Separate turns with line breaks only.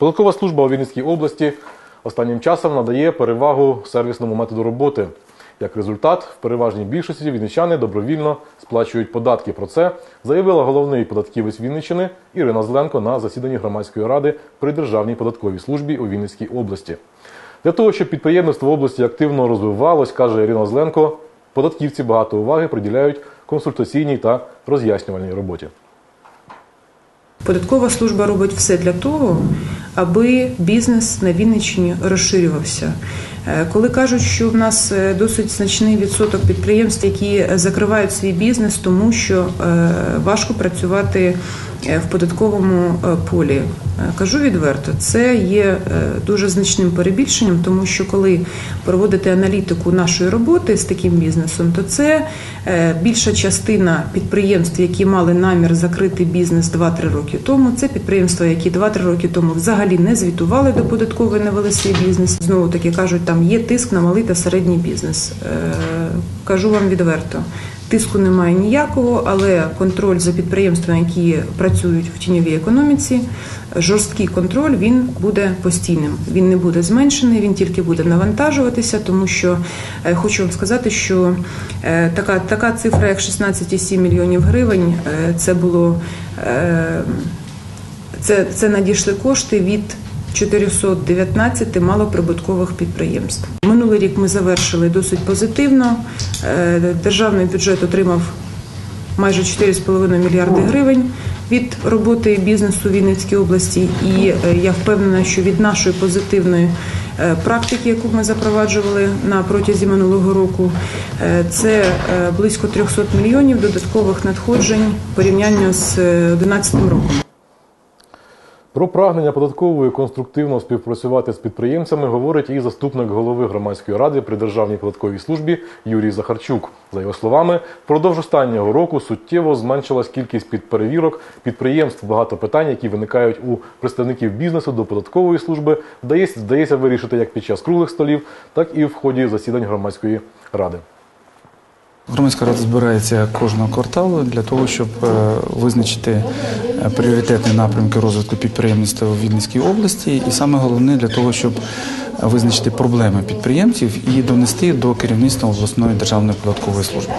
Податкова служба у Вінницькій області останнім часом надає перевагу сервісному методу роботи. Як результат, в переважній більшості вінничани добровільно сплачують податки. Про це заявила головний податківець Вінниччини Ірина Зеленко на засіданні громадської ради при Державній податковій службі у Вінницькій області. Для того, щоб підприємництво в області активно розвивалось, каже Ірина Зеленко, податківці багато уваги приділяють консультаційній та роз'яснювальній роботі.
Податкова служба робить все для того, аби бізнес на Вінниччині розширювався. Е, Коли кажуть, що в нас е, досить значний відсоток підприємств, які закривають свій бізнес, тому що е, важко працювати е, в податковому е, полі, Е, кажу відверто, це є е, дуже значним перебільшенням, тому що коли проводити аналітику нашої роботи з таким бізнесом, то це е, більша частина підприємств, які мали намір закрити бізнес 2-3 роки тому. Це підприємства, які 2-3 роки тому взагалі не звітували до податкової, не вели свій бізнес. Знову таки кажуть, там є тиск на малий та середній бізнес. Е, Кажу вам відверто. Тиску немає ніякого, але контроль за підприємствами, які працюють в тіньовій економіці, жорсткий контроль він буде постійним. Він не буде зменшений, він тільки буде навантажуватися, тому що е, хочу вам сказати, що е, така, така цифра, як 16,7 мільйонів гривень, це було це, це надійшли кошти від 419 малоприбуткових підприємств. Минулий рік ми завершили досить позитивно. Е, Державний бюджет отримав майже 4,5 мільярди гривень від роботи бізнесу в Вінницькій області. І е, я впевнена, що від нашої позитивної е, практики, яку ми запроваджували на протязі минулого року, це близько 300 мільйонів додаткових надходжень порівняння з 2011 роком.
Про прагнення податкової конструктивно співпрацювати з підприємцями говорить і заступник голови громадської ради при Державній податковій службі Юрій Захарчук. За його словами, впродовж останнього року суттєво зменшилась кількість підперевірок підприємств. Багато питань, які виникають у представників бізнесу до податкової служби, вдається, вдається вирішити як під час круглих столів, так і в ході засідань громадської ради.
Громадська рада збирається кожного кварталу для того, щоб е, визначити е, пріоритетні напрямки розвитку підприємництва у Вінницькій області, і саме головне для того, щоб визначити проблеми підприємців і донести до керівництва обласної державної податкової служби.